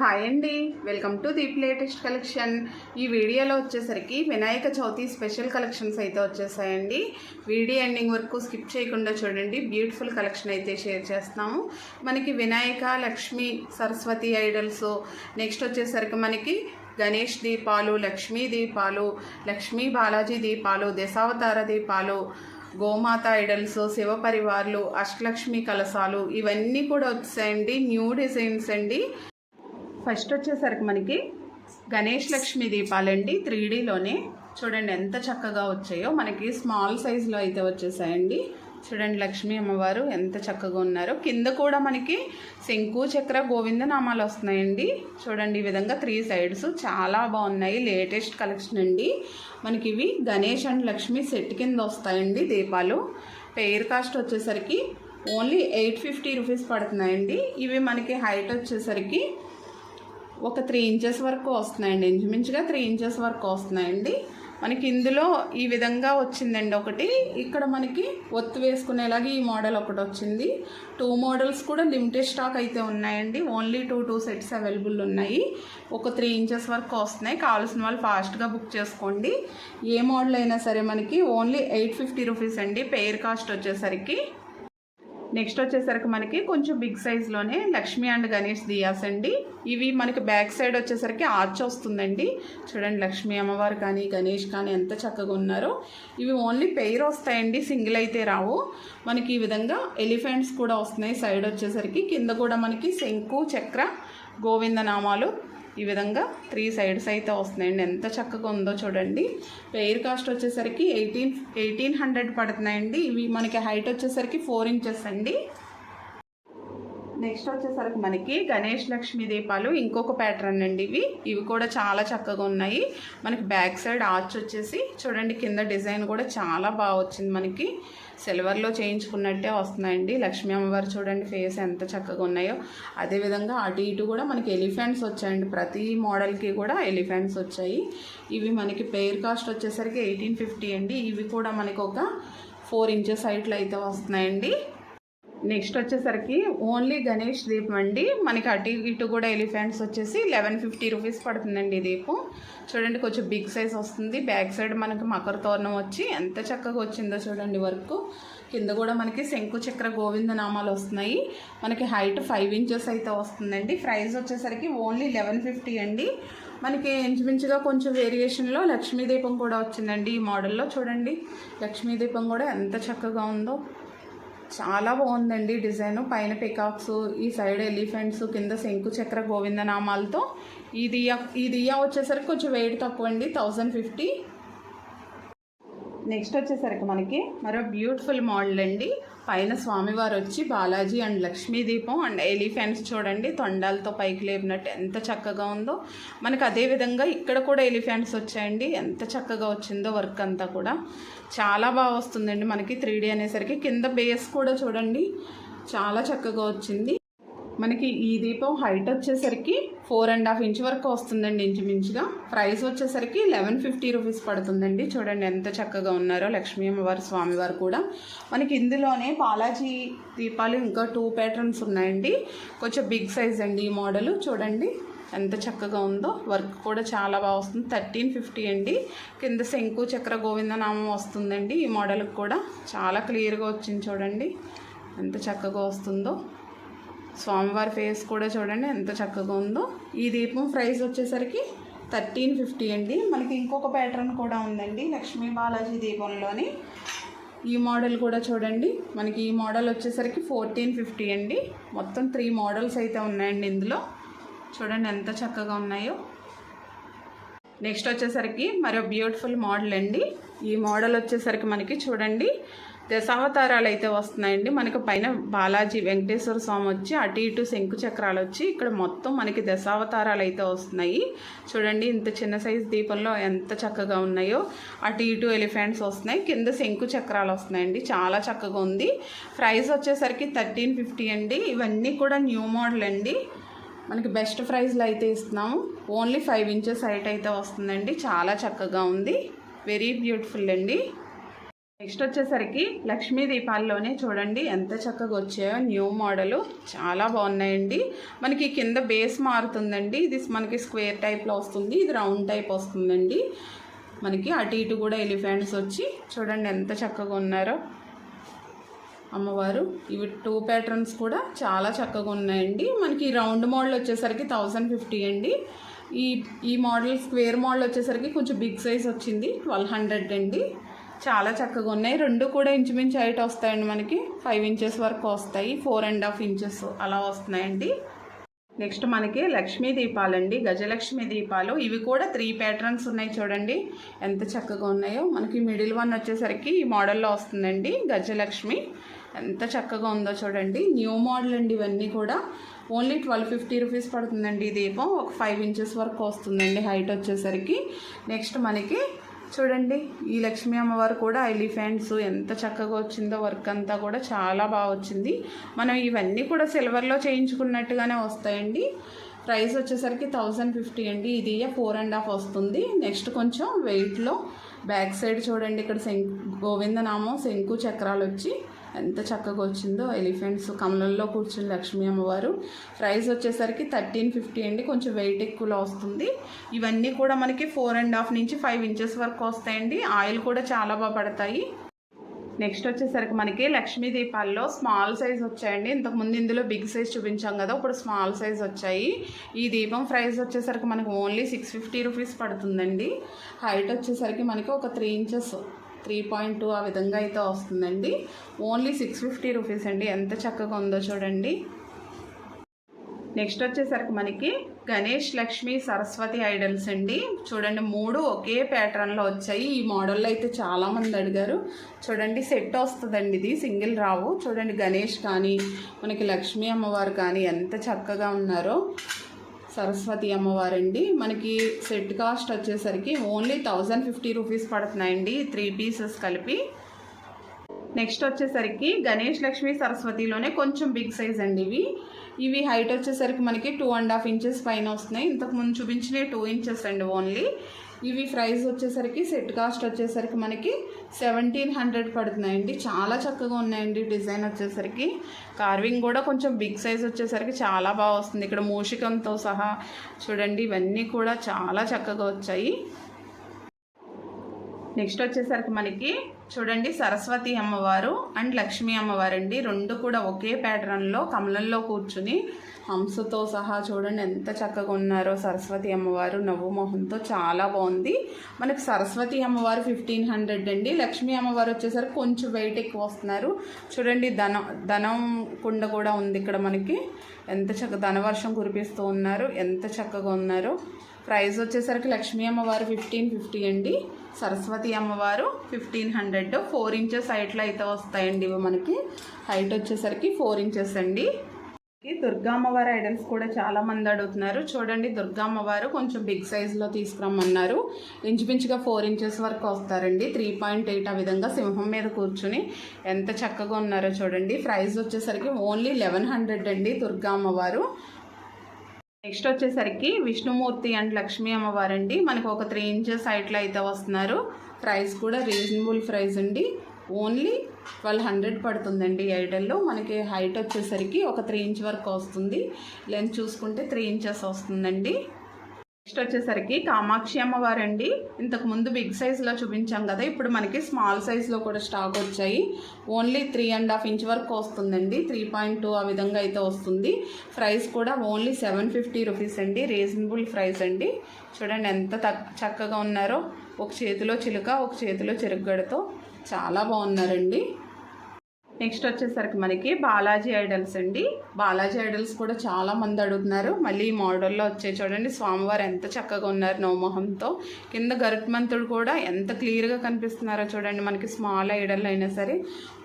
Hi అండి. Welcome to Deep latest collection. ఈ వీడియోలో వచ్చేసరికి వినాయక చవితి స్పెషల్ కలెక్షన్స్ అయితే వచ్చేసాయండి. వీడియో ఎండింగ్ వరకు స్కిప్ చేయకుండా చూడండి. బ్యూటిఫుల్ కలెక్షన్ అయితే షేర్ చేస్తున్నాము. మనకి వినాయక లక్ష్మి సరస్వతి ఐడల్స్. నెక్స్ట్ వచ్చేసరికి మనకి గణేష్ దీపాలు లక్ష్మీ దీపాలు లక్ష్మీ బాలాజీ దీపాలు దశావతార దీపాలు గోమాత ఐడల్స్ శివ పరివార్లు అష్టలక్ష్మి కలసాలు ఇవన్నీ కూడా వచ్చాయండి న్యూ డిజైన్స్ అండి. ఫస్ట్ వచ్చేసరికి మనకి గణేష్ లక్ష్మి దీపాలండి త్రీ డీలోనే చూడండి ఎంత చక్కగా వచ్చాయో. మనకి స్మాల్ సైజులో అయితే వచ్చేసాయండి. చూడండి లక్ష్మీ అమ్మవారు ఎంత చక్కగా ఉన్నారో. కింద కూడా మనకి శంకు చక్ర గోవింద నామాలు వస్తున్నాయండి. చూడండి ఈ విధంగా త్రీ సైడ్స్ చాలా బాగున్నాయి. లేటెస్ట్ కలెక్షన్ అండి. మనకి ఇవి గణేష్ అండ్ లక్ష్మి సెట్ కింద వస్తాయండి దీపాలు. పెయిర్ కాస్ట్ వచ్చేసరికి ఓన్లీ ఎయిట్ ఫిఫ్టీ రూపీస్ పడుతున్నాయండి. ఇవి మనకి హైట్ వచ్చేసరికి ఒక త్రీ ఇంచెస్ వరకు వస్తున్నాయండి. ఇంచుమించుగా త్రీ ఇంచెస్ వరకు వస్తున్నాయండి. మనకి ఇందులో ఈ విధంగా వచ్చిందండి ఒకటి. ఇక్కడ మనకి ఒత్తు వేసుకునేలాగా ఈ మోడల్ ఒకటి వచ్చింది. టూ మోడల్స్ కూడా లిమిటెడ్ స్టాక్ అయితే ఉన్నాయండి. Only two two sets available ఉన్నాయి. ఒక త్రీ ఇంచెస్ వరకు వస్తున్నాయి. కావాల్సిన వాళ్ళు ఫాస్ట్గా బుక్ చేసుకోండి. ఏ మోడల్ అయినా సరే మనకి ఓన్లీ ఎయిట్ ఫిఫ్టీ రూపీస్ అండి. పెయిర్ కాస్ట్ వచ్చేసరికి నెక్స్ట్ వచ్చేసరికి మనకి కొంచెం బిగ్ సైజ్లోనే లక్ష్మి అండ్ గణేష్ దియాస్ అండి. ఇవి మనకి బ్యాక్ సైడ్ వచ్చేసరికి ఆర్చ్ వస్తుందండి. చూడండి లక్ష్మి అమ్మవారు కానీ గణేష్ కానీ ఎంత చక్కగా ఉన్నారో. ఇవి ఓన్లీ పెయిర్ వస్తాయండి సింగిల్ అయితే రావు. మనకి ఈ విధంగా ఎలిఫెంట్స్ కూడా వస్తున్నాయి. సైడ్ వచ్చేసరికి కింద కూడా మనకి శంకు చక్ర గోవింద నామాలు ఈ విధంగా త్రీ సైడ్స్ అయితే వస్తున్నాయండి. ఎంత చక్కగా ఉందో చూడండి. పెయిర్ కాస్ట్ వచ్చేసరికి ఎయిటీన్ ఎయిటీన్ హండ్రెడ్ పడుతున్నాయండి. ఇవి మనకి హైట్ వచ్చేసరికి ఫోర్ ఇంచెస్ అండి. నెక్స్ట్ వచ్చేసరికి మనకి గణేష్ లక్ష్మీ దీపాలు ఇంకొక ప్యాటర్న్ అండి ఇవి. ఇవి కూడా చాలా చక్కగా ఉన్నాయి. మనకి బ్యాక్ సైడ్ ఆర్చ్ వచ్చేసి చూడండి కింద డిజైన్ కూడా చాలా బాగా వచ్చింది మనకి. సిల్వర్లో చేయించుకున్నట్టే వస్తున్నాయండి. లక్ష్మీ అమ్మవారు చూడండి ఫేస్ ఎంత చక్కగా ఉన్నాయో. అదేవిధంగా అటు ఇటు కూడా మనకి ఎలిఫెంట్స్ వచ్చాయండి. ప్రతి మోడల్కి కూడా ఎలిఫెంట్స్ వచ్చాయి. ఇవి మనకి పెయిర్ కాస్ట్ వచ్చేసరికి ఎయిటీన్ ఫిఫ్టీ అండి. ఇవి కూడా మనకి ఒక ఫోర్ ఇంచెస్ హైట్లో అయితే వస్తున్నాయండి. నెక్స్ట్ వచ్చేసరికి ఓన్లీ గణేష్ దీపం అండి. మనకి అటు ఇటు కూడా ఎలిఫెంట్స్ వచ్చేసి లెవెన్ ఫిఫ్టీ రూపీస్ పడుతుందండి దీపం. చూడండి కొంచెం బిగ్ సైజ్ వస్తుంది. బ్యాక్ సైడ్ మనకి మకర తోరణం వచ్చి ఎంత చక్కగా వచ్చిందో చూడండి వర్క్. కింద కూడా మనకి శంకు చక్ర గోవింద నామాలు వస్తున్నాయి. మనకి హైట్ ఫైవ్ ఇంచెస్ అయితే వస్తుందండి. ప్రైస్ వచ్చేసరికి ఓన్లీ లెవెన్ ఫిఫ్టీ అండి. మనకి ఇంచుమించుగా కొంచెం వేరియేషన్లో లక్ష్మీ దీపం కూడా వచ్చిందండి ఈ మోడల్లో చూడండి లక్ష్మీ దీపం కూడా ఎంత చక్కగా ఉందో. చాలా బాగుందండి డిజైన్. పైన పికాక్స్ ఈ సైడ్ ఎలిఫెంట్స్ కింద శంకు చక్ర గోవింద నామాలతో ఈ దియా ఈ దియా వచ్చేసరికి కొంచెం వెయిట్ తక్కువ అండి థౌజండ్ ఫిఫ్టీ నెక్స్ట్ వచ్చేసరికి మనకి మరో బ్యూటిఫుల్ మోడల్ అండి. పైన స్వామివారు వచ్చి బాలాజీ అండ్ లక్ష్మీ దీపం అండ్ ఎలిఫెంట్స్ చూడండి తొండాలతో పైకి లేపినట్టు ఎంత చక్కగా ఉందో. మనకు అదే విధంగా ఇక్కడ కూడా ఎలిఫెంట్స్ వచ్చాయండి ఎంత చక్కగా వచ్చిందో వర్క్ అంతా కూడా. చాలా బాగా వస్తుందండి మనకి త్రీ అనేసరికి. కింద బేస్ కూడా చూడండి చాలా చక్కగా వచ్చింది. మనకి ఈ దీపం హైట్ వచ్చేసరికి ఫోర్ అండ్ హాఫ్ ఇంచ్ వరకు వస్తుందండి ఇంచుమించుగా. ప్రైస్ వచ్చేసరికి లెవెన్ ఫిఫ్టీ రూపీస్ పడుతుందండి. చూడండి ఎంత చక్కగా ఉన్నారో లక్ష్మీ అమ్మవారి స్వామివారు కూడా. మనకి ఇందులోనే బాలాజీ దీపాలు ఇంకా టూ ప్యాటర్న్స్ ఉన్నాయండి. కొంచెం బిగ్ సైజ్ అండి ఈ మోడల్ చూడండి ఎంత చక్కగా ఉందో. వర్క్ కూడా చాలా బాగా వస్తుంది. థర్టీన్ ఫిఫ్టీ అండి. కింద శంకు చక్ర గోవిందనామం వస్తుందండి ఈ మోడల్కి కూడా. చాలా క్లియర్గా వచ్చింది చూడండి. ఎంత చక్కగా వస్తుందో. స్వామివారి ఫేస్ కూడా చూడండి ఎంత చక్కగా ఉందో. ఈ దీపం ప్రైస్ వచ్చేసరికి థర్టీన్ ఫిఫ్టీ అండి. మనకి ఇంకొక ప్యాటర్న్ కూడా ఉందండి లక్ష్మీ బాలాజీ దీపంలోని. ఈ మోడల్ కూడా చూడండి మనకి ఈ మోడల్ వచ్చేసరికి ఫోర్టీన్ ఫిఫ్టీ అండి. మొత్తం త్రీ మోడల్స్ అయితే ఉన్నాయండి ఇందులో. చూడండి ఎంత చక్కగా ఉన్నాయో. నెక్స్ట్ వచ్చేసరికి మరో బ్యూటిఫుల్ మోడల్ అండి. ఈ మోడల్ వచ్చేసరికి మనకి చూడండి దశావతారాలు అయితే వస్తున్నాయండి. మనకి పైన బాలాజీ వెంకటేశ్వర స్వామి వచ్చి అటు ఇటు శంకు చక్రాలు వచ్చి ఇక్కడ మొత్తం మనకి దశావతారాలు అయితే వస్తున్నాయి. చూడండి ఇంత చిన్న సైజు దీపంలో ఎంత చక్కగా ఉన్నాయో. అటు ఇటు ఎలిఫెంట్స్ వస్తున్నాయి. కింద శంకు చక్రాలు వస్తున్నాయండి. చాలా చక్కగా ఉంది. ప్రైస్ వచ్చేసరికి థర్టీన్ ఫిఫ్టీ అండి. ఇవన్నీ కూడా న్యూ మోడల్ అండి. మనకి బెస్ట్ ప్రైస్లో అయితే ఇస్తున్నాము. ఓన్లీ ఫైవ్ ఇంచెస్ హైట్ అయితే వస్తుందండి. చాలా చక్కగా ఉంది. వెరీ బ్యూటిఫుల్ అండి. నెక్స్ట్ వచ్చేసరికి లక్ష్మీ దీపాల్లోనే చూడండి ఎంత చక్కగా వచ్చాయో. న్యూ మోడల్ చాలా బాగున్నాయండి. మనకి కింద బేస్ మారుతుందండి. ఇది మనకి స్క్వేర్ టైప్లో వస్తుంది. ఇది రౌండ్ టైప్ వస్తుందండి. మనకి అటు ఇటు కూడా ఎలిఫెంట్స్ వచ్చి చూడండి ఎంత చక్కగా ఉన్నారో. అమ్మవారు ఇవి టూ ప్యాటర్న్స్ కూడా చాలా చక్కగా ఉన్నాయండి. మనకి రౌండ్ మోడల్ వచ్చేసరికి థౌజండ్ ఫిఫ్టీ అండి. ఈ ఈ మోడల్ స్క్వేర్ మోడల్ వచ్చేసరికి కొంచెం బిగ్ సైజ్ వచ్చింది ట్వెల్వ్ హండ్రెడ్ అండి. చాలా చక్కగా ఉన్నాయి. రెండు కూడా ఇంచుమించు హైట్ వస్తాయండి మనకి. ఫైవ్ ఇంచెస్ వరకు వస్తాయి. ఫోర్ అండ్ హాఫ్ ఇంచెస్ అలా వస్తున్నాయండి. నెక్స్ట్ మనకి లక్ష్మీ దీపాలండి. గజలక్ష్మి దీపాలు. ఇవి కూడా త్రీ ప్యాటర్న్స్ ఉన్నాయి చూడండి. ఎంత చక్కగా ఉన్నాయో. మనకి మిడిల్ వన్ వచ్చేసరికి ఈ మోడల్లో వస్తుందండి. గజలక్ష్మి. ఎంత చక్కగా ఉందో చూడండి. న్యూ మోడల్ అండి ఇవన్నీ కూడా. ఓన్లీ ట్వెల్వ్ ఫిఫ్టీ రూపీస్ పడుతుందండి ఈ దీపం. ఒక ఫైవ్ ఇంచెస్ వరకు వస్తుందండి హైట్ వచ్చేసరికి. నెక్స్ట్ మనకి చూడండి ఈ లక్ష్మీ అమ్మవారు కూడా ఎలిఫెంట్స్ ఎంత చక్కగా వచ్చిందో వర్క్ అంతా కూడా చాలా బాగా వచ్చింది. మనం ఇవన్నీ కూడా సిల్వర్లో చేయించుకున్నట్టుగానే వస్తాయండి. ప్రైస్ వచ్చేసరికి థౌజండ్ ఫిఫ్టీ అండి. ఇది ఫోర్ అండ్ హాఫ్ వస్తుంది. నెక్స్ట్ కొంచెం వెయిట్లో బ్యాక్ సైడ్ చూడండి ఇక్కడ శంకు గోవిందనామం శంకు చక్రాలు వచ్చి ఎంత చక్కగా వచ్చిందో ఎలిఫెంట్స్ కమలంలో కూర్చుని లక్ష్మీ అమ్మవారు. ప్రైస్ వచ్చేసరికి థర్టీన్ ఫిఫ్టీ అండి. కొంచెం వెయిట్ ఎక్కువలో వస్తుంది. ఇవన్నీ కూడా మనకి ఫోర్ అండ్ హాఫ్ నుంచి ఫైవ్ ఇంచెస్ వరకు వస్తాయండి. ఆయిల్ కూడా చాలా బాగా పడతాయి. నెక్స్ట్ వచ్చేసరికి మనకి లక్ష్మీ దీపాల్లో స్మాల్ సైజ్ వచ్చాయండి. ఇంతకుముందు ఇందులో బిగ్ సైజ్ చూపించాం కదా ఇప్పుడు స్మాల్ సైజ్ వచ్చాయి. ఈ దీపం ప్రైస్ వచ్చేసరికి మనకి ఓన్లీ సిక్స్ ఫిఫ్టీ రూపీస్ పడుతుందండి. హైట్ వచ్చేసరికి మనకి ఒక three inches. Three point two ఆ విధంగా అయితే వస్తుందండి. ఓన్లీ సిక్స్ ఫిఫ్టీ రూపీస్ అండి. ఎంత చక్కగా ఉందో చూడండి. నెక్స్ట్ వచ్చేసరికి మనకి గణేష్ లక్ష్మి సరస్వతి ఐడల్స్ అండి. చూడండి మూడు ఒకే ప్యాటర్న్లో వచ్చాయి. ఈ మోడల్లో అయితే చాలామంది అడిగారు. చూడండి సెట్ వస్తుందండి ఇది. సింగిల్ రావు. చూడండి గణేష్ కానీ మనకి లక్ష్మీ అమ్మవారు కానీ ఎంత చక్కగా ఉన్నారో. సరస్వతి అమ్మవారండి. మనకి సెట్ కాస్ట్ వచ్చేసరికి ఓన్లీ థౌజండ్ ఫిఫ్టీ రూపీస్ పడుతున్నాయండి. త్రీ పీసెస్ కలిపి. నెక్స్ట్ వచ్చేసరికి గణేష్ లక్ష్మి సరస్వతిలోనే కొంచెం బిగ్ సైజ్ అండి ఇవి. ఇవి హైట్ వచ్చేసరికి మనకి టూ అండ్ హాఫ్ ఇంచెస్ పైన వస్తున్నాయి. ఇంతకు ముందు చూపించినవి టూ ఇంచెస్ అండి ఓన్లీ ఇవి ప్రైస్ వచ్చేసరికి సెట్ కాస్ట్ వచ్చేసరికి మనకి సెవెంటీన్ హండ్రెడ్ పడుతున్నాయండి. చాలా చక్కగా ఉన్నాయండి డిజైన్ వచ్చేసరికి. కార్వింగ్ కూడా కొంచెం బిగ్ సైజ్ వచ్చేసరికి చాలా బాగా వస్తుంది. ఇక్కడ మూషికంతో సహా చూడండి ఇవన్నీ కూడా చాలా చక్కగా వచ్చాయి. నెక్స్ట్ వచ్చేసరికి మనకి చూడండి సరస్వతి అమ్మవారు అండ్ లక్ష్మీ అమ్మవారు అండి రెండు కూడా ఒకే ప్యాటర్న్లో కమలంలో కూర్చుని హంసతో సహా చూడండి ఎంత చక్కగా ఉన్నారో సరస్వతి అమ్మవారు. నవ్వు మొహంతో చాలా బాగుంది. మనకి సరస్వతి అమ్మవారు ఫిఫ్టీన్ హండ్రెడ్ అండి. లక్ష్మీ అమ్మవారు వచ్చేసరికి కొంచెం వెయిట్ ఎక్కువ వస్తున్నారు. చూడండి ధనం ధనం కుండ కూడా ఉంది ఇక్కడ మనకి. ఎంత చక్క ధనవర్షం కురిపిస్తూ ఉన్నారు. ఎంత చక్కగా ఉన్నారో. ప్రైస్ వచ్చేసరికి లక్ష్మీ అమ్మవారు ఫిఫ్టీన్ ఫిఫ్టీ అండి. సరస్వతి అమ్మవారు ఫిఫ్టీన్ హండ్రెడ్ ఫోర్ ఇంచెస్ హైట్లో అయితే వస్తాయండి ఇవి మనకి. హైట్ వచ్చేసరికి ఫోర్ ఇంచెస్ అండి. దుర్గా అమ్మవారి ఐడల్స్ కూడా చాలా మంది అడుగుతున్నారు. చూడండి దుర్గా అమ్మవారు కొంచెం బిగ్ సైజులో తీసుకురమ్మన్నారు. ఇంచుమించుగా ఫోర్ ఇంచెస్ వరకు వస్తారండి. త్రీ పాయింట్ ఎయిట్ ఆ విధంగా సింహం మీద కూర్చుని ఎంత చక్కగా ఉన్నారో చూడండి. ప్రైస్ వచ్చేసరికి ఓన్లీ లెవెన్ హండ్రెడ్ అండి దుర్గా అమ్మవారు. నెక్స్ట్ వచ్చేసరికి విష్ణుమూర్తి అండ్ లక్ష్మీ అమ్మవారు అండి మనకు ఒక త్రీ ఇంచెస్ హైట్లో అయితే వస్తున్నారు. ప్రైస్ కూడా రీజనబుల్ ప్రైస్ అండి. ఓన్లీ ట్వెల్వ్ హండ్రెడ్ పడుతుందండి ఐడల్లో మనకి హైట్ వచ్చేసరికి ఒక త్రీ ఇంచ్ వరకు వస్తుంది. లెంత్ చూసుకుంటే త్రీ ఇంచెస్ వస్తుందండి. నెక్స్ట్ వచ్చేసరికి కామాక్షి అమ్మవారు అండి ఇంతకు ముందు బిగ్ సైజ్లో చూపించాం కదా ఇప్పుడు మనకి స్మాల్ సైజ్లో కూడా స్టాక్ వచ్చాయి. Only three and half inch వరకు వస్తుందండి. త్రీ పాయింట్ టూ ఆ విధంగా అయితే వస్తుంది. ప్రైస్ కూడా ఓన్లీ సెవెన్ ఫిఫ్టీ రూపీస్ అండి. రీజనబుల్ ప్రైస్ అండి. చూడండి ఎంత చక్కగా ఉన్నారో. ఒక చేతిలో చిలుక ఒక చేతిలో చెరుగ్గడతో. చాలా బాగున్నారండి. నెక్స్ట్ వచ్చేసరికి మనకి బాలాజీ ఐడల్స్ అండి. బాలాజీ ఐడల్స్ కూడా చాలా మంది అడుగుతున్నారు. మళ్ళీ ఈ మోడల్లో వచ్చే చూడండి స్వామివారు ఎంత చక్కగా ఉన్నారు నవమోహంతో కింద గరుత్మంతుడు కూడా ఎంత క్లియర్గా కనిపిస్తున్నారో చూడండి మనకి స్మాల్ ఐడల్ అయినా సరే.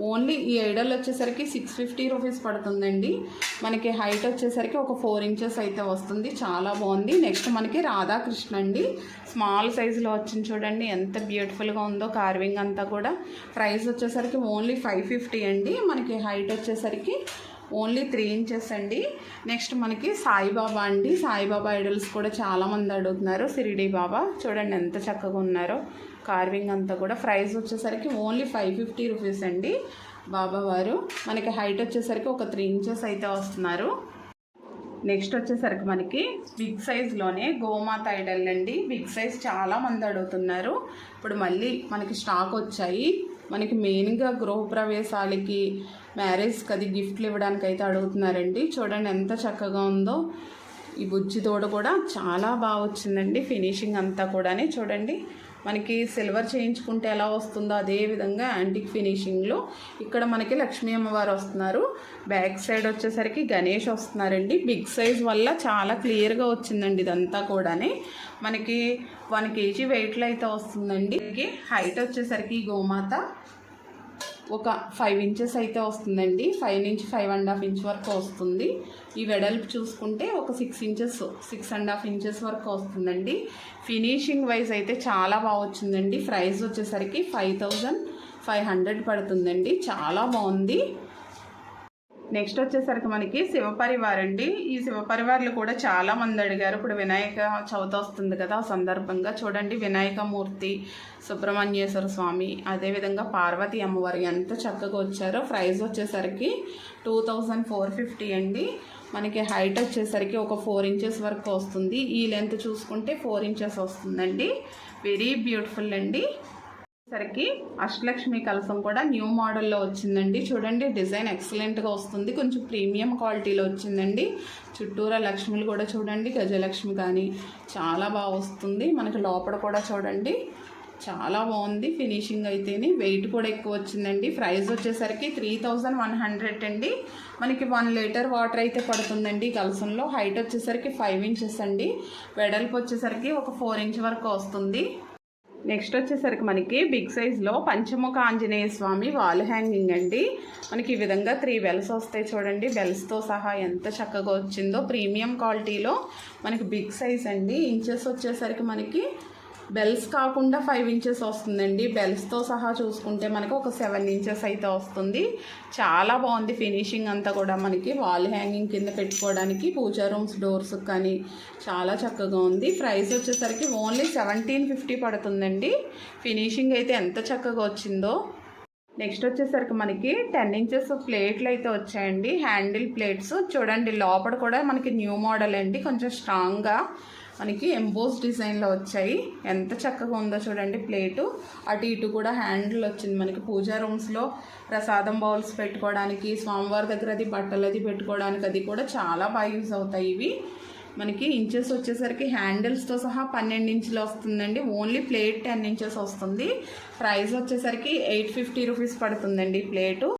ఓన్లీ ఈ ఐడల్ వచ్చేసరికి సిక్స్ ఫిఫ్టీ రూపీస్ పడుతుందండి. మనకి హైట్ వచ్చేసరికి ఒక ఫోర్ ఇంచెస్ అయితే వస్తుంది. చాలా బాగుంది. నెక్స్ట్ మనకి రాధాకృష్ణ అండి. స్మాల్ సైజులో వచ్చింది చూడండి ఎంత బ్యూటిఫుల్గా ఉందో కార్వింగ్ అంతా కూడా. ప్రైస్ వచ్చేసరికి ఓన్లీ ఫైవ్ ఫిఫ్టీ అండి. మనకి హైట్ వచ్చేసరికి ఓన్లీ త్రీ ఇంచెస్ అండి. నెక్స్ట్ మనకి సాయిబాబా అండి. సాయిబాబా ఐడల్స్ కూడా చాలామంది అడుగుతున్నారు. సిరిడి బాబా చూడండి ఎంత చక్కగా ఉన్నారో. కార్వింగ్ అంతా కూడా. ప్రైస్ వచ్చేసరికి ఓన్లీ ఫైవ్ ఫిఫ్టీ రూపీస్ అండి. బాబావారు మనకి హైట్ వచ్చేసరికి ఒక త్రీ ఇంచెస్ అయితే వస్తున్నారు. నెక్స్ట్ వచ్చేసరికి మనకి బిగ్ సైజ్లోనే గోమాత ఐడల్ అండి. బిగ్ సైజ్ చాలా మంది అడుగుతున్నారు. ఇప్పుడు మళ్ళీ మనకి స్టాక్ వచ్చాయి. మనకి మెయిన్గా గృహప్రవేశాలకి మ్యారేజ్కి అది గిఫ్ట్లు ఇవ్వడానికి అయితే అడుగుతున్నారండి. చూడండి ఎంత చక్కగా ఉందో. ఈ బుజ్జి తోడు కూడా చాలా బాగా వచ్చిందండి. ఫినిషింగ్ అంతా కూడా చూడండి. మనకి సిల్వర్ చేయించుకుంటే ఎలా వస్తుందో అదే విధంగా యాంటిక్ ఫినిషింగ్లో ఇక్కడ మనకి లక్ష్మీ అమ్మవారు వస్తున్నారు. బ్యాక్ సైడ్ వచ్చేసరికి గణేష్ వస్తున్నారండి. బిగ్ సైజ్ వల్ల చాలా క్లియర్గా వచ్చిందండి ఇదంతా కూడాని. మనకి వన్ కేజీ వెయిట్లో అయితే వస్తుందండి. హైట్ వచ్చేసరికి గోమాత ఒక ఫైవ్ ఇంచెస్ అయితే వస్తుందండి. ఫైవ్ నుంచి ఫైవ్ అండ్ హాఫ్ ఇంచ్ వరకు వస్తుంది. ఈ వెడల్పు చూసుకుంటే ఒక six inches six and half inches వరకు వస్తుందండి. ఫినిషింగ్ వైజ్ అయితే చాలా బాగా వచ్చిందండి. ప్రైస్ వచ్చేసరికి ఫైవ్ థౌజండ్ ఫైవ్ హండ్రెడ్ పడుతుందండి. చాలా బాగుంది. నెక్స్ట్ వచ్చేసరికి మనకి శివపరివార్ అండి ఈ శివపరివార్లు కూడా చాలా మంది అడిగారు. ఇప్పుడు వినాయక చవితి వస్తుంది కదా ఆ సందర్భంగా చూడండి. వినాయకమూర్తి సుబ్రహ్మణ్యేశ్వర స్వామి అదేవిధంగా పార్వతి అమ్మవారు ఎంత చక్కగా వచ్చారో. ప్రైస్ వచ్చేసరికి టూ థౌజండ్ ఫోర్ ఫిఫ్టీ అండి. మనకి హైట్ వచ్చేసరికి ఒక ఫోర్ ఇంచెస్ వరకు వస్తుంది. ఈ లెంత్ చూసుకుంటే ఫోర్ ఇంచెస్ వస్తుందండి. వెరీ బ్యూటిఫుల్ అండి. సరికి అష్టలక్ష్మి కలసం కూడా న్యూ మోడల్లో వచ్చిందండి. చూడండి డిజైన్ ఎక్సలెంట్గా వస్తుంది. కొంచెం ప్రీమియం క్వాలిటీలో వచ్చిందండి. చుట్టూరా లక్ష్మిలు కూడా చూడండి గజలక్ష్మి కానీ చాలా బాగా వస్తుంది. మనకి లోపల కూడా చూడండి చాలా బాగుంది ఫినిషింగ్ అయితేనే. వెయిట్ కూడా ఎక్కువ వచ్చిందండి. ప్రైస్ వచ్చేసరికి త్రీ థౌజండ్ వన్ హండ్రెడ్ అండి. మనకి వన్ లీటర్ వాటర్ అయితే పడుతుందండి కలసంలో. హైట్ వచ్చేసరికి ఫైవ్ ఇంచెస్ అండి. వెడల్పు వచ్చేసరికి ఒక ఫోర్ ఇంచ్ వరకు వస్తుంది. నెక్స్ట్ వచ్చేసరికి మనకి బిగ్ సైజ్లో పంచముఖ ఆంజనేయ స్వామి వాల్ హ్యాంగింగ్ అండి. మనకి ఈ విధంగా త్రీ బెల్స్ వస్తాయి చూడండి. బెల్స్తో సహా ఎంత చక్కగా వచ్చిందో ప్రీమియం క్వాలిటీలో మనకి బిగ్ సైజ్ అండి. ఇంచెస్ వచ్చేసరికి మనకి బెల్స్ కాకుండా ఫైవ్ ఇంచెస్ వస్తుందండి. బెల్స్తో సహా చూసుకుంటే మనకి ఒక సెవెన్ ఇంచెస్ అయితే వస్తుంది. చాలా బాగుంది ఫినిషింగ్ అంతా కూడా మనకి. వాల్ హ్యాంగింగ్ కింద పెట్టుకోవడానికి పూజా రూమ్స్ డోర్స్ కానీ చాలా చక్కగా ఉంది. ప్రైస్ వచ్చేసరికి ఓన్లీ సెవెంటీన్ ఫిఫ్టీ పడుతుందండి. ఫినిషింగ్ అయితే ఎంత చక్కగా వచ్చిందో. నెక్స్ట్ వచ్చేసరికి మనకి టెన్ ఇంచెస్ ప్లేట్లు అయితే వచ్చాయండి. Handle plates. చూడండి లోపల కూడా మనకి న్యూ మోడల్ అండి. కొంచెం స్ట్రాంగ్గా మనకి ఎంబోస్ డిజైన్లో వచ్చాయి. ఎంత చక్కగా ఉందో చూడండి ప్లేటు. అటు ఇటు కూడా హ్యాండిల్ వచ్చింది మనకి పూజా రూమ్స్లో. ప్రసాదం బౌల్స్ పెట్టుకోవడానికి స్వామివారి దగ్గర అది బట్టలు అది పెట్టుకోవడానికి అది కూడా చాలా బాగా యూజ్ అవుతాయి ఇవి. మనకి ఇంచెస్ వచ్చేసరికి హ్యాండిల్స్తో సహా పన్నెండు ఇంచులు వస్తుందండి. ఓన్లీ ప్లేట్ టెన్ ఇంచెస్ వస్తుంది. ప్రైస్ వచ్చేసరికి ఎయిట్ ఫిఫ్టీ రూపీస్ పడుతుందండి ప్లేటు.